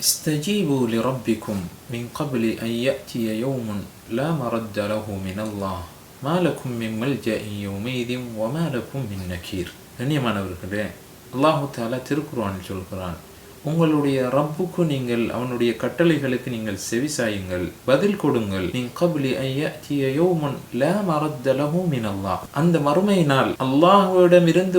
استجيبوا لربكم من قبل أن يأتي يوم لا مرد له من الله ما لكم من ملجأ يومئذ وما لكم من نكير கண்ணியமானவர்களே அல்லாஹு தாலா திருக்குர்ஆனில் சொல்கிறான் உங்களுடைய ரப்புக்கு நீங்கள் அவனுடைய கட்டளைகளுக்கு நீங்கள் செவிசாயுங்கள் பதில் கொடுங்கள். நீ கபலி ஐயத்திய யோமன் அந்த மறுமையினால்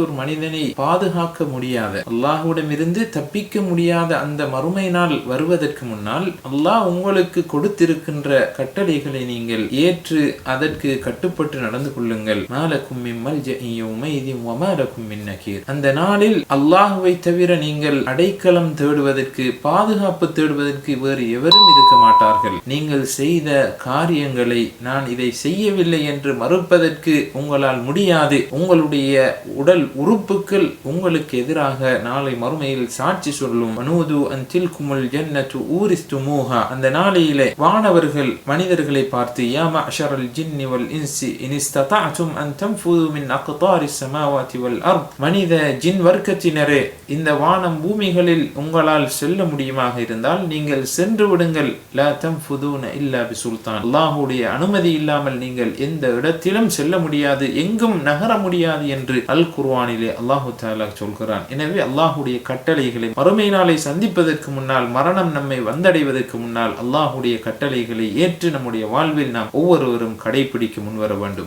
ஒரு மனிதனை பாதுகாக்க முடியாத அல்லாஹுவிடமிருந்து தப்பிக்க முடியாத அந்த மறுமை நாள் வருவதற்கு முன்னால் அல்லாஹ் உங்களுக்கு கொடுத்திருக்கின்ற கட்டளைகளை நீங்கள் ஏற்று அதற்கு கட்டுப்பட்டு நடந்து கொள்ளுங்கள். மாலக்கும் மிம்மல் ஜஇயுமைதின் இது அந்த நாளில் அல்லாஹுவை தவிர நீங்கள் அடைக்கலம் தேடுவதற்கு பாதுகாப்பு தேடுவதற்கு வேறு எவரும் இருக்க மாட்டார்கள். நீங்கள் செய்த காரியங்களை நான் இதை செய்யவில்லை என்று மறுப்பதற்கு உங்களால் முடியாது. உங்களுடைய உடல் உறுப்புகள் உங்களுக்கு எதிராக நாளை மறுமையில் சாட்சி சொல்லும். மனூது அந்தில் குமுல் ஜன்னத்து ஊரிஸ்துமூஹா. அந்த நாளையிலே வானவர்கள் மனிதர்களை பார்த்து யாமா அஷரல் ஜின்னி வல் இன்சி இன் அன் தன்ஃபுது மின் அக்தாரி ஸமாவாதி வல் அர்த். மனித ஜின் வர்க்கத்தினரே இந்த வானம் பூமிகளில் உங்களால் செல்ல முடியுமாக இருந்தால் நீங்கள் சென்று விடுங்கள். லா தன்ஃபுதூன இல்லா பிசுல்தான். அல்லாஹுடைய அனுமதி இல்லாமல் நீங்கள் எந்த இடத்திலும் செல்ல முடியாது எங்கும் நகர முடியாது என்று அல் குர்வானிலே அல்லாஹு தாலா சொல்கிறான். எனவே அல்லாஹுடைய கட்டளைகளை மறுமை நாளை சந்திப்பதற்கு முன்னால் மரணம் நம்மை வந்தடைவதற்கு முன்னால் அல்லாஹுடைய கட்டளைகளை ஏற்று நம்முடைய வாழ்வில் நாம் ஒவ்வொருவரும் கடைபிடிக்க முன்வர வேண்டும்.